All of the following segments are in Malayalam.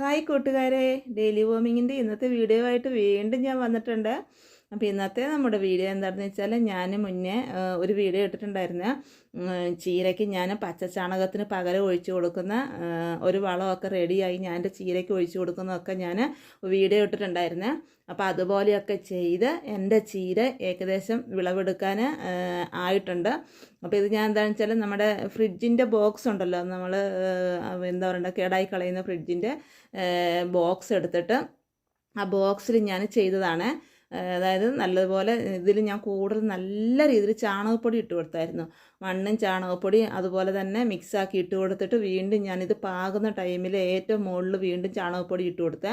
ഹായ് കൂട്ടുകാരെ ഡെയിലി വോമിങ്ങിന്റെ ഇന്നത്തെ വീഡിയോ ആയിട്ട് വീണ്ടും ഞാൻ വന്നിട്ടുണ്ട്. അപ്പോൾ ഇന്നത്തെ നമ്മുടെ വീഡിയോ എന്താണെന്ന് വെച്ചാൽ ഞാൻ മുന്നേ ഒരു വീഡിയോ ഇട്ടിട്ടുണ്ടായിരുന്നു. ചീരയ്ക്ക് ഞാൻ പച്ചച്ചാണകത്തിന് പകരം ഒഴിച്ചു കൊടുക്കുന്ന ഒരു വളമൊക്കെ റെഡിയായി ഞാൻ എന്റെ ചീരയ്ക്ക് ഒഴിച്ചു കൊടുക്കുന്നതൊക്കെ ഞാൻ വീഡിയോ ഇട്ടിട്ടുണ്ടായിരുന്നു. അപ്പോൾ അതുപോലെയൊക്കെ ചെയ്ത് എന്റെ ചീര ഏകദേശം വിളവെടുക്കാൻ ആയിട്ടുണ്ട്. അപ്പോൾ ഇത് ഞാൻ എന്താണെന്ന് വെച്ചാൽ നമ്മുടെ ഫ്രിഡ്ജിന്റെ ബോക്സ് ഉണ്ടല്ലോ നമ്മൾ എന്താ പറയുക കേടായി കളയുന്ന ഫ്രിഡ്ജിന്റെ ബോക്സ് എടുത്തിട്ട് ആ ബോക്സിൽ ഞാൻ ചെയ്തതാണ്. അതായത് നല്ലതുപോലെ ഇതിൽ ഞാൻ കൂടുതൽ നല്ല രീതിയിൽ ചാണകപ്പൊടി ഇട്ട് കൊടുത്തായിരുന്നു. മണ്ണും ചാണകപ്പൊടി അതുപോലെ തന്നെ മിക്സാക്കി ഇട്ട് കൊടുത്തിട്ട് വീണ്ടും ഞാനിത് പാകുന്ന ടൈമിൽ ഏറ്റവും മുകളിൽ വീണ്ടും ചാണകപ്പൊടി ഇട്ട് കൊടുത്തത്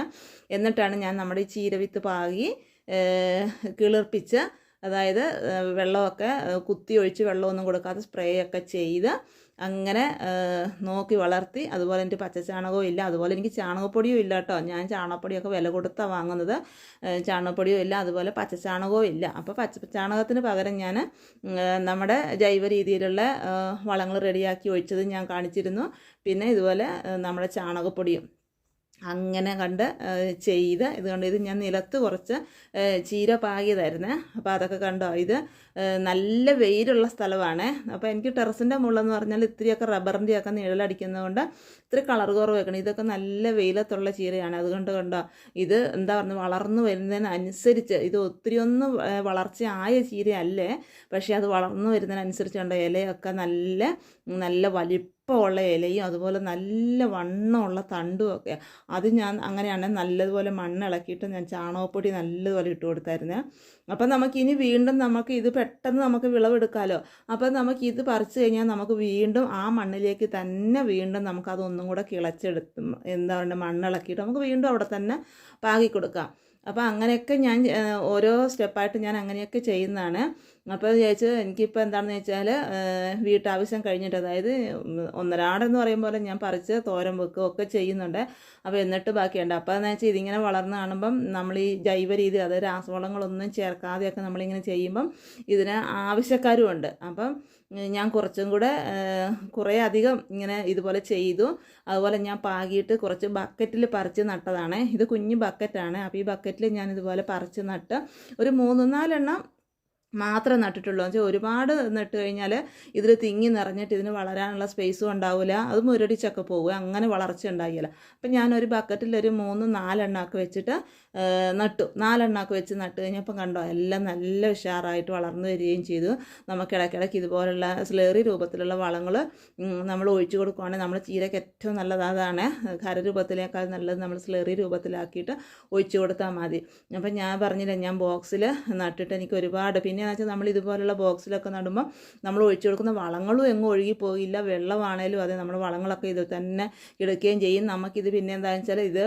എന്നിട്ടാണ് ഞാൻ നമ്മുടെ ഈ ചീരവിത്ത് പാകി കിളിർപ്പിച്ച് അതായത് വെള്ളമൊക്കെ കുത്തി ഒഴിച്ച് വെള്ളമൊന്നും കൊടുക്കാതെ സ്പ്രേ ഒക്കെ ചെയ്ത് അങ്ങനെ നോക്കി വളർത്തി. അതുപോലെ എനിക്ക് പച്ചച്ചാണകവും ഇല്ല. അതുപോലെ എനിക്ക് ചാണകപ്പൊടിയും ഇല്ല കേട്ടോ. ഞാൻ ചാണകപ്പൊടിയൊക്കെ വില കൊടുത്താണ് വാങ്ങുന്നത്. ചാണകപ്പൊടിയും ഇല്ല. അതുപോലെ പച്ചച്ചാണകവും ഇല്ല. അപ്പോൾ പച്ച ചാണകത്തിന് പകരം ഞാൻ നമ്മുടെ ജൈവ രീതിയിലുള്ള വളങ്ങൾ റെഡിയാക്കി ഒഴിച്ചത് ഞാൻ കാണിച്ചിരുന്നു. പിന്നെ ഇതുപോലെ നമ്മുടെ ചാണകപ്പൊടിയും അങ്ങനെ കണ്ട് ചെയ്ത് ഇത് കണ്ട് ഇത് ഞാൻ നിലത്ത് കുറച്ച് ചീര പാകിയതായിരുന്നേ. അപ്പോൾ അതൊക്കെ കണ്ടോ ഇത് നല്ല വെയിലുള്ള സ്ഥലമാണ്. അപ്പോൾ എനിക്ക് ടെറസിന്റെ മുള്ളെന്ന് പറഞ്ഞാൽ ഇത്തിരിയൊക്കെ റബ്ബറിന്റെയൊക്കെ നിഴലടിക്കുന്നതുകൊണ്ട് ഇത്തിരി കളർ കുറവ് വെക്കണം. ഇതൊക്കെ നല്ല വെയിലത്തുള്ള ചീരയാണ്. അതുകൊണ്ട് കണ്ടോ ഇത് എന്താ പറയുക വളർന്നു വരുന്നതിനനുസരിച്ച് ഇത് ഒത്തിരി ഒന്നും വളർച്ചയായ ചീരയല്ലേ പക്ഷേ അത് വളർന്നു വരുന്നതിനനുസരിച്ച് കണ്ടോ ഇലയൊക്കെ നല്ല നല്ല വലിപ്പമുള്ള ഇലയും അതുപോലെ നല്ല വണ്ണമുള്ള തണ്ടും ഒക്കെ. അത് ഞാൻ അങ്ങനെയാണ് നല്ലതുപോലെ മണ്ണ് ഇളക്കിയിട്ട് ഞാൻ ചാണകപ്പൊടി നല്ലതുപോലെ ഇട്ട് കൊടുത്തായിരുന്നു. അപ്പം നമുക്കിനി വീണ്ടും നമുക്ക് ഇത് പെട്ടെന്ന് നമുക്ക് വിളവെടുക്കാമല്ലോ അപ്പം നമുക്ക് ഇത് പറിച്ചു കഴിഞ്ഞാൽ നമുക്ക് വീണ്ടും ആ മണ്ണിലേക്ക് തന്നെ വീണ്ടും നമുക്ക് അതൊന്നും കൂടെ കിളച്ചെടുത്ത് എന്താ പറയുക മണ്ണിളക്കിയിട്ട് നമുക്ക് വീണ്ടും അവിടെ തന്നെ പാകി കൊടുക്കാം. അപ്പോൾ അങ്ങനെയൊക്കെ ഞാൻ ഓരോ സ്റ്റെപ്പായിട്ട് ഞാൻ അങ്ങനെയൊക്കെ ചെയ്യുന്നതാണ്. അപ്പോൾ ചോദിച്ചത് എനിക്കിപ്പോൾ എന്താണെന്ന് വെച്ചാൽ വീട്ടാവശ്യം കഴിഞ്ഞിട്ട് അതായത് ഒന്നരാടെന്ന് പറയുമ്പോൾ ഞാൻ പറിച്ച് തോരം വെക്കുക ഒക്കെ ചെയ്യുന്നുണ്ട്. അപ്പോൾ എന്നിട്ട് ബാക്കിയുണ്ട്. അപ്പോൾ എന്ന് വെച്ചാൽ ഇതിങ്ങനെ വളർന്ന് കാണുമ്പം നമ്മൾ ഈ ജൈവ രീതി അതായത് രാസവളങ്ങളൊന്നും ചേർക്കാതെയൊക്കെ നമ്മളിങ്ങനെ ചെയ്യുമ്പം ഇതിന് ആവശ്യക്കാരുമുണ്ട് അപ്പം ഞാൻ കുറച്ചും കൂടെ കുറേ അധികം ഇങ്ങനെ ഇതുപോലെ ചെയ്തു. അതുപോലെ ഞാൻ പാകിയിട്ട് കുറച്ച് ബക്കറ്റിൽ പറിച്ച് നട്ടതാണ്. ഇത് കുഞ്ഞു ബക്കറ്റാണ്. അപ്പോൾ ഈ ബക്കറ്റിൽ ഞാൻ ഇതുപോലെ പറിച്ച് നട്ട് ഒരു മൂന്ന് നാലെണ്ണം മാത്രം നട്ടിട്ടുള്ളൂ. എന്ന് വെച്ചാൽ ഒരുപാട് നട്ട് കഴിഞ്ഞാൽ ഇതിൽ തിങ്ങി നിറഞ്ഞിട്ട് ഇതിന് വളരാനുള്ള സ്പേസും ഉണ്ടാവില്ല അത് മുരടിച്ചൊക്കെ പോകും അങ്ങനെ വളർച്ച ഉണ്ടാകില്ല. അപ്പം ഞാനൊരു ബക്കറ്റിൽ ഒരു മൂന്ന് നാലെണ്ണമൊക്കെ വെച്ചിട്ട് നട്ടു. നാലെണ്ണമൊക്കെ വെച്ച് നട്ട് കഴിഞ്ഞപ്പം കണ്ടോ എല്ലാം നല്ല ഉഷാറായിട്ട് വളർന്നു വരികയും ചെയ്തു. നമുക്ക് ഇടയ്ക്കിടയ്ക്ക് ഇതുപോലുള്ള സ്ലേറി രൂപത്തിലുള്ള വളങ്ങൾ നമ്മൾ ഒഴിച്ചു കൊടുക്കുകയാണെങ്കിൽ നമ്മൾ ചീരയ്ക്ക് ഏറ്റവും നല്ലതാണ് അതാണ്. ഖരരൂപത്തിലേക്കാൾ നല്ലത് നമ്മൾ സ്ലേറി രൂപത്തിലാക്കിയിട്ട് ഒഴിച്ചു കൊടുത്താൽ മതി. അപ്പം ഞാൻ പറഞ്ഞില്ല ഞാൻ ബോക്സിൽ നട്ടിട്ട് എനിക്ക് ഒരുപാട് പിന്നെ വെച്ചാൽ നമ്മൾ ഇതുപോലുള്ള ബോക്സിലൊക്കെ നടുമ്പോൾ നമ്മൾ ഒഴിച്ചു കൊടുക്കുന്ന വളങ്ങളും എങ്ങും ഒഴുകി പോയില്ല. വെള്ളമാണേലും അതെ നമ്മൾ വളങ്ങളൊക്കെ ഇത് തന്നെ എടുക്കുകയും ചെയ്യും. നമുക്കിത് പിന്നെ എന്താണെന്ന് വെച്ചാൽ ഇത്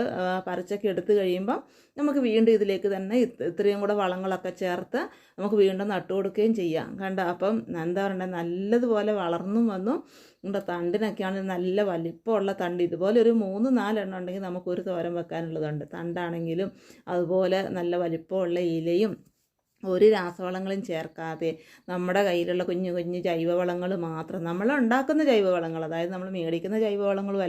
പറിച്ചൊക്കെ എടുത്തു കഴിയുമ്പോൾ നമുക്ക് വീണ്ടും ഇതിലേക്ക് തന്നെ ഇത് ഇത്രയും കൂടെ വളങ്ങളൊക്കെ ചേർത്ത് നമുക്ക് വീണ്ടും നട്ടു കൊടുക്കുകയും ചെയ്യാം. കണ്ട? അപ്പം എന്താ പറയണ്ടേ? നല്ലതുപോലെ വളർന്നും വന്നു. നമ്മുടെ തണ്ടിനൊക്കെയാണ് നല്ല വലിപ്പമുള്ള തണ്ട്. ഇതുപോലെ ഒരു മൂന്ന് നാലെണ്ണം ഉണ്ടെങ്കിൽ നമുക്കൊരു തോരം വെക്കാനുള്ളതുണ്ട്. തണ്ടാണെങ്കിലും അതുപോലെ നല്ല വലിപ്പമുള്ള ഇലയും ഒരു രാസവളങ്ങളും ചേർക്കാതെ നമ്മുടെ കയ്യിലുള്ള കുഞ്ഞു കുഞ്ഞു ജൈവവളങ്ങൾ മാത്രം. നമ്മൾ ഉണ്ടാക്കുന്ന ജൈവവളങ്ങൾ അതായത് നമ്മൾ മേടിക്കുന്ന ജൈവവളങ്ങളും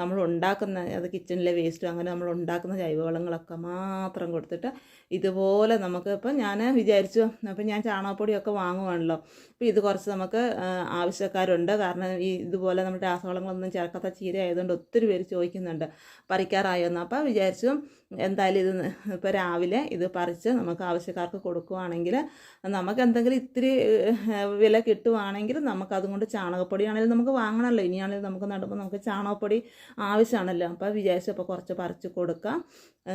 നമ്മൾ ഉണ്ടാക്കുന്ന അത് കിച്ചണിലെ വേസ്റ്റും അങ്ങനെ നമ്മൾ ഉണ്ടാക്കുന്ന ജൈവവളങ്ങളൊക്കെ മാത്രം കൊടുത്തിട്ട് ഇതുപോലെ നമുക്ക് ഇപ്പം ഞാൻ വിചാരിച്ചു അപ്പം ഞാൻ ചാണകപ്പൊടിയൊക്കെ വാങ്ങുവാണല്ലോ. അപ്പോൾ ഇത് കുറച്ച് നമുക്ക് ആവശ്യക്കാരുണ്ട്. കാരണം ഈ ഇതുപോലെ നമ്മൾ രാസവളങ്ങളൊന്നും ചേർക്കാത്ത ചീര ആയതുകൊണ്ട് ഒത്തിരി പേര് ചോദിക്കുന്നുണ്ട് പറിക്കാറായോന്ന് അപ്പോൾ വിചാരിച്ചു എന്തായാലും ഇത് ഇപ്പോൾ രാവിലെ ഇത് പറിച്ച് നമുക്ക് ആവശ്യക്കാർക്ക് കൊടുക്കുവാണെങ്കിൽ നമുക്ക് എന്തെങ്കിലും ഇത്തിരി വില കിട്ടുവാണെങ്കിൽ നമുക്ക് അതുകൊണ്ട് ചാണകപ്പൊടി ആണെങ്കിലും നമുക്ക് വാങ്ങണമല്ലോ. ഇനിയാണെങ്കിലും നമുക്ക് നടുമ്പോൾ നമുക്ക് ചാണകപ്പൊടി ആവശ്യമാണല്ലോ. അപ്പോൾ വിചാരിച്ചപ്പോൾ കുറച്ച് പറിച്ച് കൊടുക്കാം.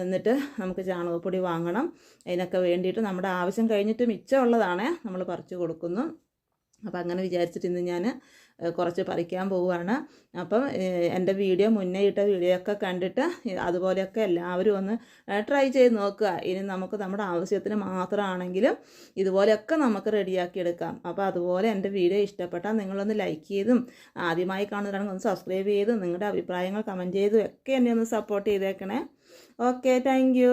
എന്നിട്ട് നമുക്ക് ചാണകപ്പൊടി വാങ്ങണം. അതിനൊക്കെ വേണ്ടിയിട്ട് നമ്മുടെ ആവശ്യം കഴിഞ്ഞിട്ട് മിച്ചമുള്ളതാണ് നമ്മൾ പറിച്ച് കൊടുക്കുന്നു. അപ്പോൾ അങ്ങനെ വിചാരിച്ചിട്ട് ഇന്ന് ഞാൻ കുറച്ച് പറിക്കാൻ പോവുകയാണ്. അപ്പം എന്റെ വീഡിയോ മുന്നേ ഇട്ട വീഡിയോ ഒക്കെ കണ്ടിട്ട് അതുപോലെയൊക്കെ എല്ലാവരും ഒന്ന് ട്രൈ ചെയ്ത് നോക്കുക. ഇനി നമുക്ക് നമ്മുടെ ആവശ്യത്തിന് മാത്രമാണെങ്കിലും ഇതുപോലെയൊക്കെ നമുക്ക് റെഡിയാക്കി എടുക്കാം. അപ്പോൾ അതുപോലെ എന്റെ വീഡിയോ ഇഷ്ടപ്പെട്ടാൽ നിങ്ങളൊന്ന് ലൈക്ക് ചെയ്തും ആദ്യമായി കാണുന്നതാണെങ്കിൽ ഒന്ന് സബ്സ്ക്രൈബ് ചെയ്തും നിങ്ങളുടെ അഭിപ്രായങ്ങൾ കമന്റ് ചെയ്തും ഒക്കെ എന്നെ ഒന്ന് സപ്പോർട്ട് ചെയ്തേക്കണേ. Okay thank